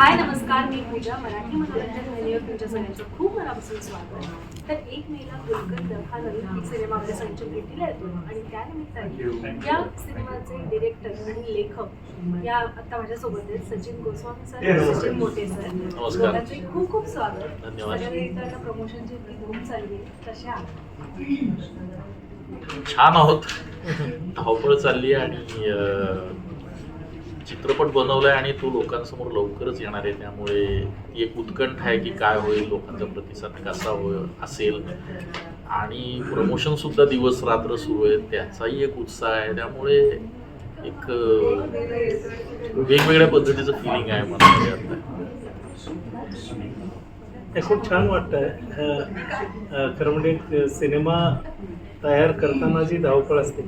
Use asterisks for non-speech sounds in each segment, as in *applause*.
हाय नमस्कार मी पूजा मराठी मनोरंजन वाहिनीवर तुमच्या सगळ्यांचं खूप मनापासून स्वागत. आहे तर एक मेला गुलकंद हा नवीन एक सिनेमा आपल्या संचन भेटीला येतो आणि त्यानिमित्ताने या सिनेमाचे डिरेक्टर आणि लेखक या आता माझ्यासोबत आहेत सचिन गोस्वामी सर आणि सचिन मोटे सर. दोघांचे खूप खूप स्वागत. धन्यवाद. सगळ्यांना प्रमोशनची इतकी धूम चालली आहे. कशा आहात? छान आहोत. धावपळ चालली आहे आणि चित्रपट बनवलाय आणि तो लोकांसमोर लवकरच येणार आहे. त्यामुळे एक उत्कंठ आहे की काय होईल लोकांचा प्रतिसाद कसा हो असेल. आणि प्रमोशन सुद्धा दिवस रात्र सुरू आहे त्याचाही एक उत्साह आहे. त्यामुळे एक वेगवेगळ्या पद्धतीचं फिलिंग आहे मला खूप छान वाटतंय. खरं म्हणजे एक सिनेमा तयार करताना जी धावपळ असते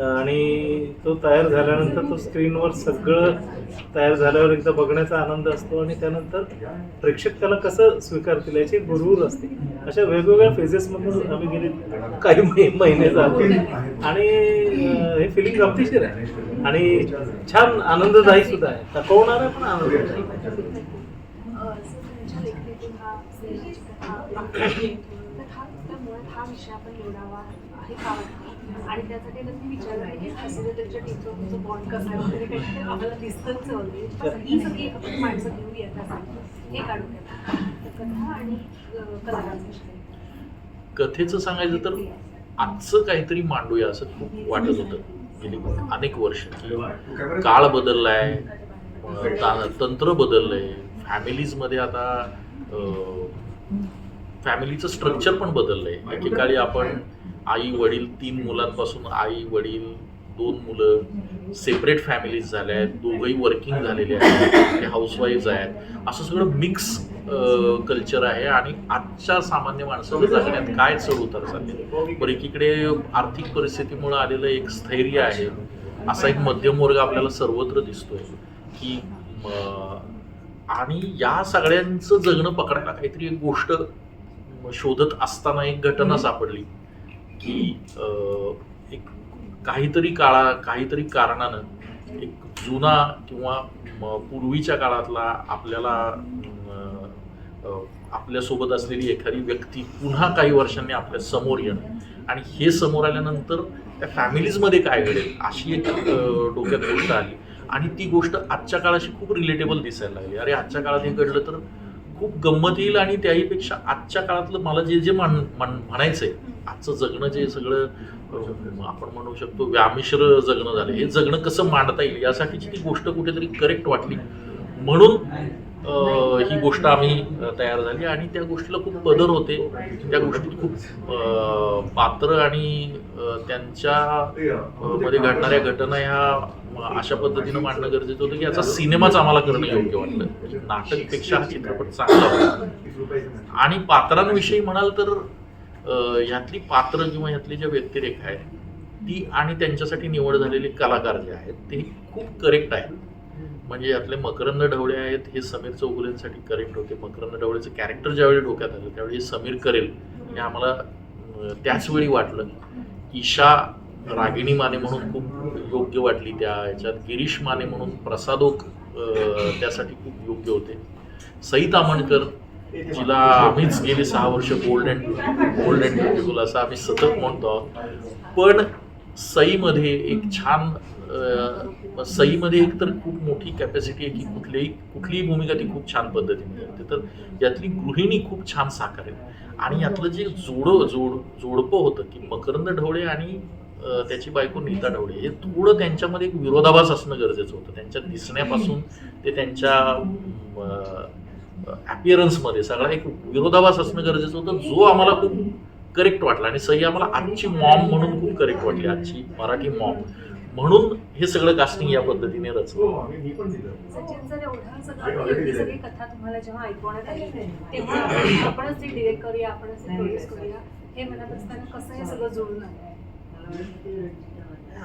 आणि तो तयार झाल्यानंतर तो स्क्रीनवर सगळं तयार झाल्यावर एकदा बघण्याचा आनंद असतो आणि त्यानंतर प्रेक्षक त्याला कसं स्वीकारतील याची एक असते अशा वेगवेगळ्या फेजेसमधून आम्ही गेले काही महिने जातो आणि हे फिलिंग गमतीशीर आहे आणि छान आनंददायी सुद्धा आहे थकवणार आहे पण आनंददायी हा विषय आपण निवडावा हे का आणि त्यासाठी आता मी विचारलं की हसीदेवीच्या टीमचं तुमचं बॉन्ड कसं आहे वगैरे काही आम्हाला दिसतच ही सगळी आपण माणसं घेऊया त्यासाठी हे काढून कथा आणि अ, कथेचं सांगायचं तर आजचं काहीतरी मांडूया असं खूप वाटत होतं गेली अनेक वर्ष. काळ बदललाय तंत्र बदललंय फॅमिलीजमध्ये आता फॅमिलीचं स्ट्रक्चर पण बदललंय. एकेकाळी आपण आई वडील तीन मुलांपासून आई वडील दोन मुलं सेपरेट फॅमिलीज झाल्या आहेत दोघंही वर्किंग झालेले आहेत ते हाऊसवाईफ आहेत. असं सगळं मिक्स कल्चर आहे आणि आजच्या सामान्य माणसाच्या जगण्यात काय चढ उतार चालले बरं एकीकडे आर्थिक परिस्थितीमुळे आलेलं एक स्थैर्य आहे. असा एक मध्यम वर्ग आपल्याला सर्वत्र दिसतोय की आणि या सगळ्यांचं जगणं पकडायला काहीतरी एक गोष्ट शोधत असताना एक घटना सापडली. की एक काहीतरी काळा काहीतरी कारणानं एक जुना किंवा पूर्वीच्या काळातला आपल्याला आपल्यासोबत असलेली एखादी व्यक्ती पुन्हा काही वर्षांनी आपल्यासमोर येणं. आणि हे समोर आल्यानंतर त्या फॅमिलीजमध्ये काय घडेल अशी एक डोक्यात गोष्ट आली. आणि ती गोष्ट आजच्या काळाशी खूप रिलेटेबल दिसायला लागली. अरे आजच्या काळात हे घडलं तर खूप गंमत येईल आणि त्याहीपेक्षा आजच्या काळातलं मला जे जे म्हण म्हणायचं आहे आजचं जगणं जे सगळं आपण म्हणू शकतो व्यामिश्र जगणं झालं हे जगणं कसं मांडता येईल यासाठीची ती गोष्ट कुठेतरी करेक्ट वाटली. म्हणून ही गोष्ट आम्ही तयार झाली आणि त्या गोष्टीला खूप पदर होते. त्या गोष्टीत खूप पात्र आणि त्यांच्या मध्ये घडणाऱ्या घटना ह्या अशा पद्धतीनं मांडणं गरजेचं होतं की याचा सिनेमाच आम्हाला करणं योग्य वाटलं. नाटकपेक्षा हा चित्रपट चांगला होता. आणि पात्रांविषयी म्हणाल तर ह्यातली पात्र किंवा ह्यातली ज्या व्यक्तिरेखा आहेत ती आणि त्यांच्यासाठी निवड झालेले कलाकार जे आहेत ते खूप करेक्ट आहेत. म्हणजे यातले मकरंद ढवळे आहेत हे समीर चौगुलेंसाठी करेक्ट होते. मकरंद ढवळेचं कॅरेक्टर ज्यावेळी डोक्यात आलं त्यावेळी समीर करेल हे आम्हाला त्याचवेळी त्याच वेळी वाटलं. ईशा रागिणी माने म्हणून खूप योग्य वाटली. त्या ह्याच्यात गिरीश माने म्हणून प्रसादोक त्यासाठी खूप योग्य होते. सई तामणकर जिला आम्हीच गेली सहा वर्ष gold and gold and beautiful असं आम्ही सतत म्हणतो. आहोत पण सईमध्ये एक छान सईमध्ये एक तर खूप मोठी कॅपॅसिटी आहे की कुठलीही कुठलीही भूमिका ती खूप छान पद्धतीने करते. तर यातली गृहिणी खूप छान साकारेल आणि यातलं जे जोड जोड जोडपं होतं की मकरंद ढवळे आणि त्याची बायको नीता ढवळे हे थोडं त्यांच्यामध्ये एक विरोधाभास असणं गरजेचं होतं. त्यांच्या दिसण्यापासून ते त्यांच्या अपिअरन्समध्ये सगळा एक विरोधाभास असणं गरजेचं होतं. जो आम्हाला खूप करेक्ट वाटला आणि सई आम्हाला आजची मॉम म्हणून खूप करेक्ट वाटली आजची मराठी मॉम म्हणून हे सगळं कास्टिंग या पद्धतीने रचलं.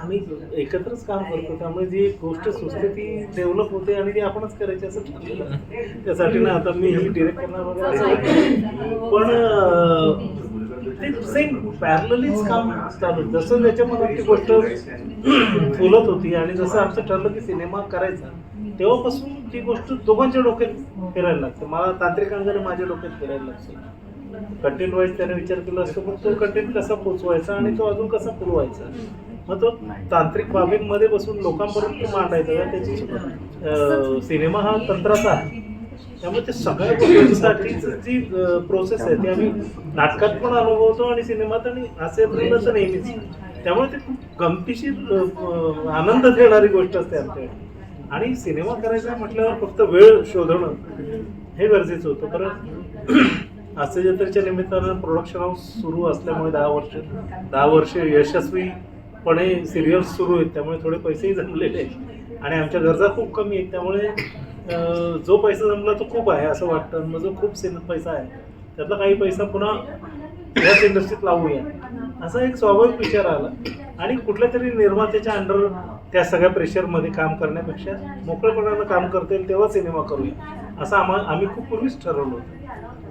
आम्ही एकत्रच काम करतो त्यामुळे जी गोष्ट सुचते ती डेव्हलप होते आणि ती आपणच करायची असं ठरलेलं त्यासाठी ना आता मी ही डिरेक्ट करणार वगैरे पण ते सेम पॅरललीच काम चालू जसं त्याच्या मनात ती गोष्ट फुलत होती आणि जसं आमचं ठरलं की सिनेमा करायचा तेव्हापासून ती गोष्ट दोघांच्या डोक्यात फिरायला लागते. मला तांत्रिक अंगाने माझ्या डोक्यात फिरायला लागते. कंटेंट वाईज त्याने विचार केला असतो पण तो कंटेंट कसा पोचवायचा आणि तो अजून कसा पुरवायचा मग तो तांत्रिक बाबींमध्ये बसून लोकांपर्यंत मांडायचा. त्याची सिनेमा हा तंत्राचा आहे. त्यामुळे ते सगळ्या गोष्टींसाठीच जी प्रोसेस आहे ती आम्ही नाटकात पण अनुभवतो आणि सिनेमात आणि असे तर नेहमीच. त्यामुळे ते खूप गमतीशीर आनंद देणारी गोष्ट असते आमच्याकडे. आणि सिनेमा करायचा म्हटल्यावर फक्त वेळ शोधणं हे गरजेचं होतं. कारण हास्य जत्रेच्या निमित्तानं प्रोडक्शन हाऊस सुरू असल्यामुळे दहा वर्ष दहा वर्ष यशस्वीपणे सिरियल्स सुरू आहेत त्यामुळे थोडे पैसेही जमलेले आहेत. आणि आमच्या गरजा खूप कमी आहेत त्यामुळे जो पैसा जमला तो खूप आहे असं वाटतं. आणि मग जो खूप सिन पैसा आहे त्यातला काही पैसा पुन्हा याच इंडस्ट्रीत लावूया. असा एक स्वाभाविक विचार आला. आणि कुठल्या तरी निर्मात्याच्या अंडर त्या सगळ्या प्रेशरमध्ये काम करण्यापेक्षा मोकळेपणानं काम करता येईल तेव्हा सिनेमा करूया. असं आम्हा आम्ही खूप पूर्वीच ठरवलं होतं.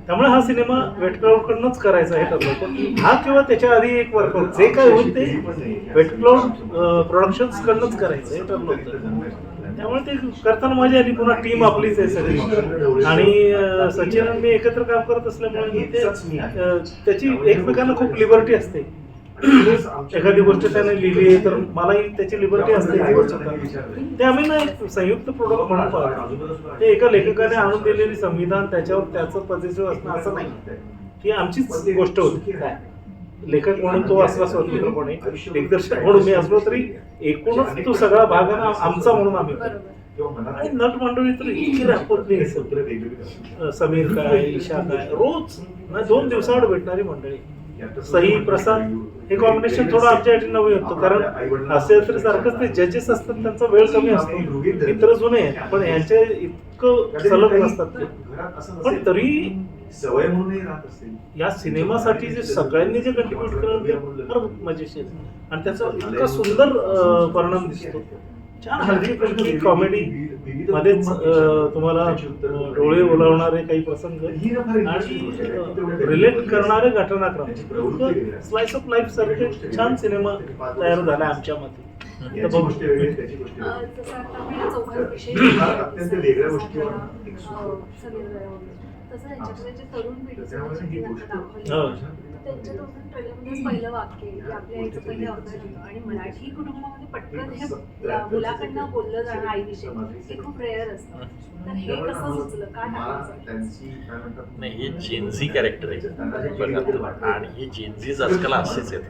त्यामुळे हा सिनेमा वेटक्लाउडकडनंच करायचा हे ठरलं होतं. हा किंवा त्याच्या आधी एक वर्क जे काय होईल ते वेटक्लाउड प्रोडक्शन्सकडनंच करायचं हे ठरलं होतं. त्यामुळे ते करताना मजा आली पुन्हा टीम आपलीच आहे सगळी. आणि सचिन आणि मी एकत्र काम करत असल्यामुळे त्याची एकमेकांना खूप लिबर्टी असते. एखादी गोष्ट त्याने लिहिली तर मलाही त्याची लिबर्टी असते ती गोष्ट. ते आम्ही ना एक संयुक्त प्रोडक्ट म्हणून पाहतो. ते एका लेखकाने आणून दिलेली संविधान त्याच्यावर त्याचं पॉझिटिव्ह असणं असं नाही. ही आमचीच गोष्ट होती. लेखक म्हणून तो असला स्वतंत्रपणे दिग्दर्शक म्हणून मी असलो तरी एकूणच तो सगळा भाग आहे ना आमचा म्हणून आम्ही नट मंडळी तर इतकी रापरली नाही समीर काय ईशा काय रोज दोन दिवसाआड भेटणारी मंडळी. सही प्रसाद हे कॉम्बिनेशन थोडं आमच्यासाठी नवीन होतं. कारण असे तर सारखंच ते जजेस असतात त्यांचा वेळ कमी असतो. मित्र जुने पण यांचे इतकं सलग नसतात पण तरी सवय राहत असेल या सिनेमासाठी जे सगळ्यांनी जे कंट्रीब्युट केलं ते फार मजेशीर आणि त्याचा इतका सुंदर परिणाम दिसतो. हलकी कॉमेडी मध्येच तुम्हाला डोळे ओलावणारे काही प्रसंग आणि रिलेट करणारे घटनाक्रम. स्लाइस ऑफ लाईफ सारखे छान सिनेमा तयार झाला आमच्या मते. अत्यंत वेगळ्या तसं यांच्याकडे जे तरुण ही गोष्ट दाखवलं हो. त्यांच्या पहिलं वाक्य आहे की आपल्या आईचं पहिलं अपघात होतं. आणि मराठी कुटुंबामध्ये पटकन हे मुलाकडनं बोललं जाणं आईविषयी हे खूप रेअर असतं. तर हे कसं सुचलं? का टाकायचं नाही हे जेन्झी कॅरेक्टर आहे. आणि हे जेन्झीज आजकाल असेच आहेत.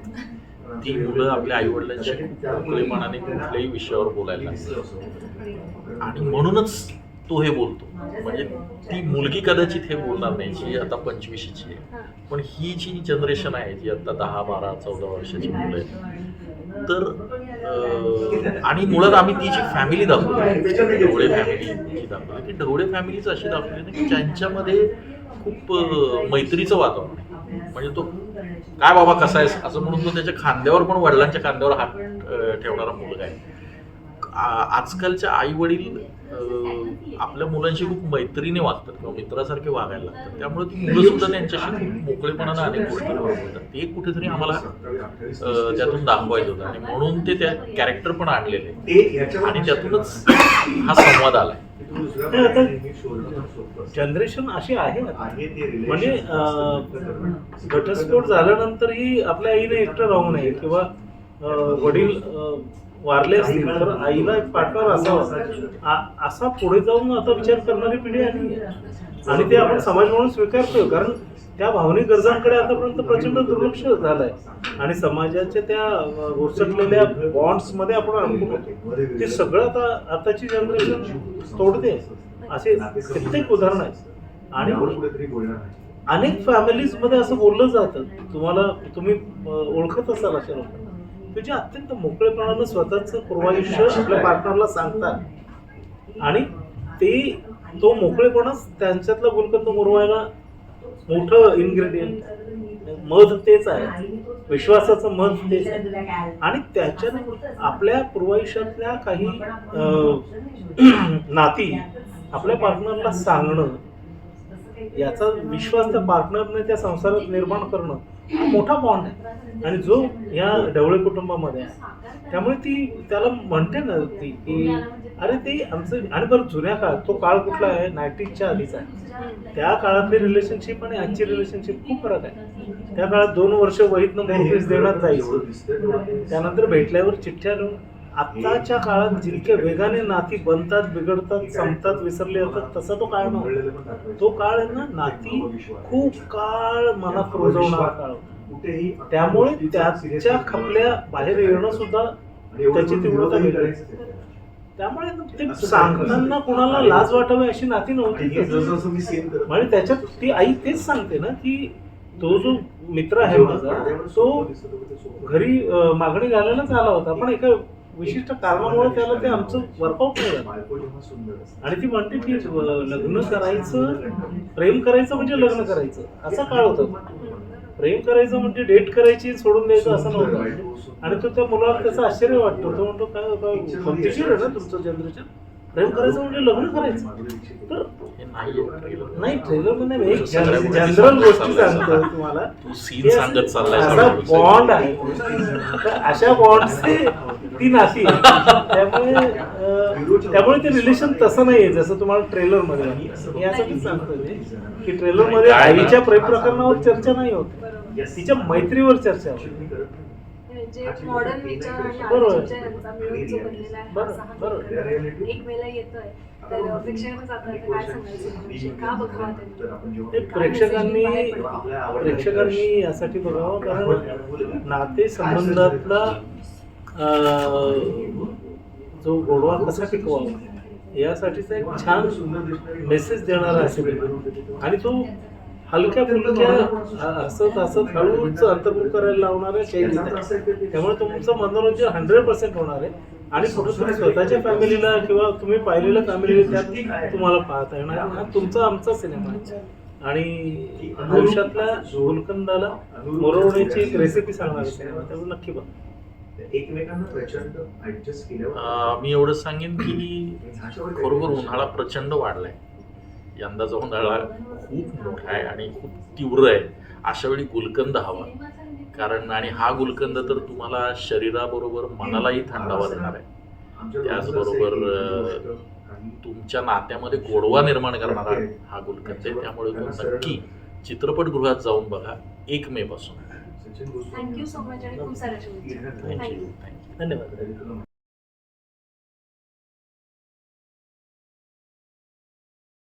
ती मुलं आपल्या आईवडिलांशी खूप मोकळेपणाने कुठल्याही विषयावर बोलायला लागतात आणि म्हणूनच तो हे बोलतो. म्हणजे ती मुलगी कदाचित हे बोलणार नाही जी आता पंचवीशीची आहे. पण ही जी जनरेशन आहे जी आता दहा बारा चौदा वर्षाची मुलं आहेत. तर आणि मुळात आम्ही ती जी फॅमिली दाखवली ढवळे फॅमिली जी दाखवली ती ढवळे फॅमिलीच अशी दाखवली ना की ज्यांच्यामध्ये खूप मैत्रीचं वातावरण आहे. म्हणजे तो काय बाबा कसा आहेस? असं म्हणून तो त्याच्या खांद्यावर पण वडिलांच्या खांद्यावर हात ठेवणारा मुलगा आहे. आजकालच्या आई वडील आपल्या मुलांशी खूप मैत्रीने वागतात किंवा मित्रासारखे वागायला लागतात. त्यामुळे ती मुलं सुद्धा त्यांच्याशी खूप मोकळेपणानं अनेक बोलतात ते कुठेतरी आम्हाला त्यातून दाखवायचं होतं. आणि म्हणून ते त्या कॅरेक्टर पण आणलेले आणि त्यातूनच हा संवाद आलाय. जनरेशन अशी आहे म्हणजे. घटस्फोट झाल्यानंतरही आपल्या आईने एकटं राहू नये किंवा वडील वारले असतील तर आईला एक पार्टनर असावा असा पुढे जाऊन आता विचार करणारी पिढी आली आणि ते आपण समाज म्हणून स्वीकारतोय कारण त्या भावनिक गरजांकडे आतापर्यंत प्रचंड दुर्लक्ष झालंय. आणि समाजाच्या त्या अं, घुरसटलेल्या बॉन्ड्समध्ये आपण अडकून ते सगळं आता आताची जनरेशन तोडते. असे कित्येक उदाहरण आहेत. आणि. अनेक फॅमिलीजमध्ये असं बोललं जातं. तुम्हाला तुम्ही ओळखत असाल अशा लोकांना. ते जे अत्यंत मोकळेपणानं स्वतःचं पूर्वायुष्य आपल्या पार्टनरला सांगतात. आणि ते तो मोकळेपणाच त्यांच्यातला गुलकंद मुरवायला मोठं इन्ग्रेडियंट मध तेच आहे. विश्वासाचं मध तेच आहे. आणि त्याच्यात आपल्या पूर्वायुष्यातल्या काही *clears throat* नाती आपल्या पार्टनरला सांगणं याचा विश्वास त्या पार्टनरने त्या संसारात निर्माण करणं मोठा बॉन्ड आहे. आणि जो या ढवळे कुटुंबामध्ये आहे त्यामुळे ती त्याला म्हणते ना ती की अरे ते आमचं आणि बरं जुन्या काळात तो काळ कुठला आहे? नाईन्टीजच्या आधीचा आहे. त्या काळातली रिलेशनशिप आणि आजची रिलेशनशिप खूप फरक आहे. त्या काळात दोन वर्ष वहीतनं नोटीस देण्यात जायचं. त्यानंतर भेटल्यावर चिठ्ठ्या आत्ताच्या काळात जितक्या वेगाने नाती बनतात बिघडतात संपतात विसरले जातात तसा तो काळ नव्हता. तो काळ आहे ना नाती खूप काळ मनात रोजवणारा काळ त्यामुळे त्याच्या खपल्या बाहेर येणं सुद्धा त्याची तीव्रता वेगळी. त्यामुळे ते सांगताना कोणाला लाज वाटावी अशी नाती नव्हती. म्हणजे त्याच्यात ती आई तेच सांगते ना की तो जो मित्र आहे माझा तो घरी मागणी घालायलाच आला होता. पण एका विशिष्ट कारणामुळे त्याला ते आमचं वर्कआउट नाही आणि ती म्हणते की लग्न करायचं प्रेम करायचं म्हणजे लग्न करायचं. असा काळ होता. प्रेम करायचं म्हणजे डेट करायची सोडून द्यायचं असं नव्हतं. आणि तो त्या मुलाला त्याचं आश्चर्य वाटतो. तो म्हणतो काय गमतीशीर आहे ना तुमचं जनरेशन प्रेम करायचं म्हणजे लग्न करायचं. तर. नाही ट्रेलरमध्ये नाही, एक सगळ्या जनरल गोष्टी सांगतो. तुम्हाला. तू सीन की सांगत चाललाय असा सगळ्या गोष्टी. बॉन्ड आहे. तर अशा बॉन्डचे ती नाती. त्यामुळे अं, त्यामुळे ते रिलेशन तसं नाहीये जसं तुम्हाला ट्रेलरमध्ये. आहे. मी यासाठीच सांगतो की ट्रेलरमध्ये आईच्या प्रेम प्रकरणावर चर्चा नाही होत. तिच्या मैत्रीवर चर्चा होते. जे मॉडर्न विचार आणि. आधीच्या यांचा मिळून जो बनलेला आहे हा बरोबर. कलकत्ता एक वेळेला येतोय. तर प्रेक्षकांना जाता येतं काय सांगायचं का बघावं त्यांनी? ते प्रेक्षकांनी प्रेक्षकांनी यासाठी बघावं कारण नाते संबंधातला जो गोडवा कसा टिकवावा यासाठीचा एक छान मेसेज देणारा असेल. आणि तो हलक्या फुलक्या हसत हसत हळूच अंतर्मुख करायला लावणाऱ्या आहे त्यामुळे तुमचं मनोरंजन हंड्रेड पर्सेंट होणार आहे. आणि कुठेतरी स्वतःच्या फॅमिलीला किंवा तुम्ही पाहिलेल्या फॅमिलीला त्यात तुम्हाला पाहता येणार. हा तुमचा आमचा सिनेमा आहे. आणि आयुष्यातल्या गुलकंदाला मुरवण्याची एक रेसिपी सांगणार सिनेमा त्यामुळे नक्की बघा. एकमेकांना मी एवढंच सांगेन की *laughs* खरोखर उन्हाळा प्रचंड वाढलाय. यंदाचा उन्हाळा खूप मोठा आहे आणि खूप तीव्र आहे अशा वेळी गुलकंद हवा. कारण आणि हा गुलकंद तर तुम्हाला शरीराबरोबर मनालाही थंडावा देणार आहे. त्याचबरोबर, तुमच्या नात्यामध्ये गोडवा निर्माण करणारा हा गुलकंद आहे. त्यामुळे तो नक्की चित्रपटगृहात जाऊन बघा. एक मे पासून. थँक्यू सो मच आणि खूप साऱ्या शुभेच्छा. थँक्यू धन्यवाद. थँक्यू